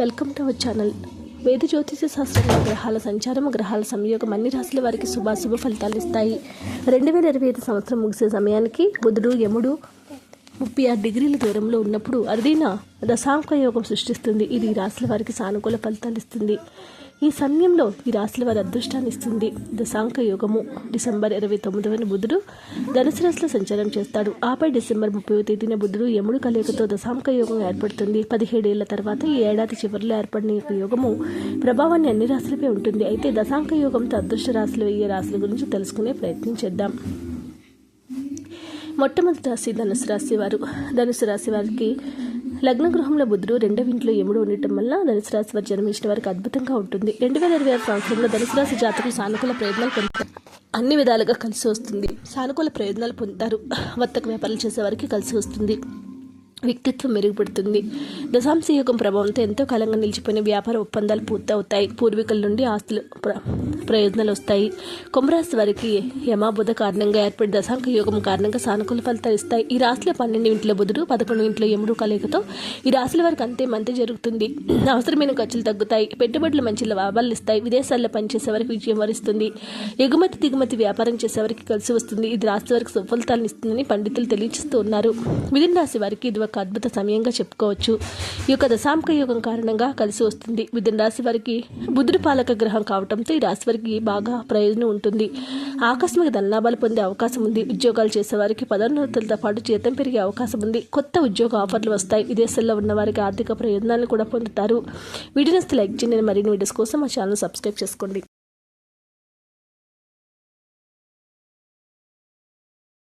Welcome to our channel. వేద జ్యోతిష శాస్త్రంలో గ్రహాల సంచారం గ్రహాల సంయోగం అన్ని రాశుల వారికి శుభాశుభ ఫలితాలు ఇస్తాయి. రెండు వేల ఇరవై ఐదు సంవత్సరం ముగిసే సమయానికి బుధుడు యముడు ముప్పై ఆరు డిగ్రీల దూరంలో ఉన్నప్పుడు అరుదైన దశాంక యోగం సృష్టిస్తుంది. ఇది ఈ రాశుల వారికి సానుకూల ఫలితాలు ఇస్తుంది. ఈ సమయంలో ఈ రాశుల వారి అదృష్టాన్ని ఇస్తుంది. దశాంక యోగము డిసెంబర్ ఇరవై తొమ్మిదవన బుధుడు ధనుసు రాశిలో సంచారం చేస్తాడు. ఆపై డిసెంబర్ ముప్పై తేదీన బుధుడు యముడు కలయికతో దశాంక యోగం ఏర్పడుతుంది. పదిహేడేళ్ళ తర్వాత ఈ ఏడాది చివరిలో ఏర్పడిన యొక్క యోగము ప్రభావాన్ని అన్ని రాశులపై ఉంటుంది. అయితే దశాంక యోగంతో అదృష్ట రాశులు అయ్యే రాశుల గురించి తెలుసుకునే ప్రయత్నం చేద్దాం. మొట్టమొదటి రాశి ధనుసు రాశి వారు ధనుసు రాశి వారికి లగ్న గృహంలో బుధుడు రెండవ ఇంట్లో ఎముడు ఉండటం వల్ల ధనుసు రాశి వారు జన్మించిన వారికి అద్భుతంగా ఉంటుంది. రెండు వేల ఇరవై ఆరు సంవత్సరంలో ధనుసు రాశి జాతకులు సానుకూల ప్రయత్నాలు పొందుతారు. అన్ని విధాలుగా కలిసి వస్తుంది. సానుకూల ప్రయోజనాలు పొందుతారు. వర్తక వ్యాపారాలు చేసేవారికి కలిసి వస్తుంది. వ్యక్తిత్వం మెరుగుపడుతుంది. దశాంశ యుగం ప్రభావంతో ఎంతో కాలంగా నిలిచిపోయిన వ్యాపార ఒప్పందాలు పూర్తవుతాయి. పూర్వీకుల నుండి ఆస్తులు ప్రయోజనాలు వస్తాయి. కుంభరాశి వారికి యమాబుధ కారణంగా ఏర్పడి దశాంక యోగం కారణంగా సానుకూల ఫలితాలు ఇస్తాయి. ఈ రాశిలో పన్నెండు ఇంట్లో బుధుడు పదకొండు ఇంట్లో యముడు కలయికతో ఈ రాశుల వారికి అంతే మంతే జరుగుతుంది. అవసరమైన ఖర్చులు తగ్గుతాయి. పెట్టుబడులు మంచి లాభాలు ఇస్తాయి. విదేశాల్లో పనిచేసే వారికి విజయం వరిస్తుంది. ఎగుమతి దిగుమతి వ్యాపారం చేసే వారికి కలిసి వస్తుంది. ఇది రాశి వారికి సుఫలితాలను ఇస్తుందని పండితులు తెలియజేస్తూ ఉన్నారు. మిథున రాశి వారికి ఇది ఒక అద్భుత సమయంగా చెప్పుకోవచ్చు. ఈ యొక్క దశాంక యోగం కారణంగా కలిసి వస్తుంది. మిథున రాశి వారికి బుద్ధుడు పాలక గ్రహం కావడంతో ఈ రాశి వారికి బాగా ప్రయోజనం ఉంటుంది. ఆకస్మిక ధనలాభాలు పొందే అవకాశం ఉంది. ఉద్యోగాలు చేసేవారికి పదోన్నతులతో పాటు జీతం పెరిగే అవకాశం ఉంది. కొత్త ఉద్యోగ ఆఫర్లు వస్తాయి. విదేశాల్లో ఉన్న వారికి ఆర్థిక ప్రయోజనాలను కూడా పొందుతారు. వీడియోస్ లైక్ చేయండి. మరిన్ని వీడియోస్ కోసం మా ఛానల్ సబ్స్క్రైబ్ చేసుకోండి.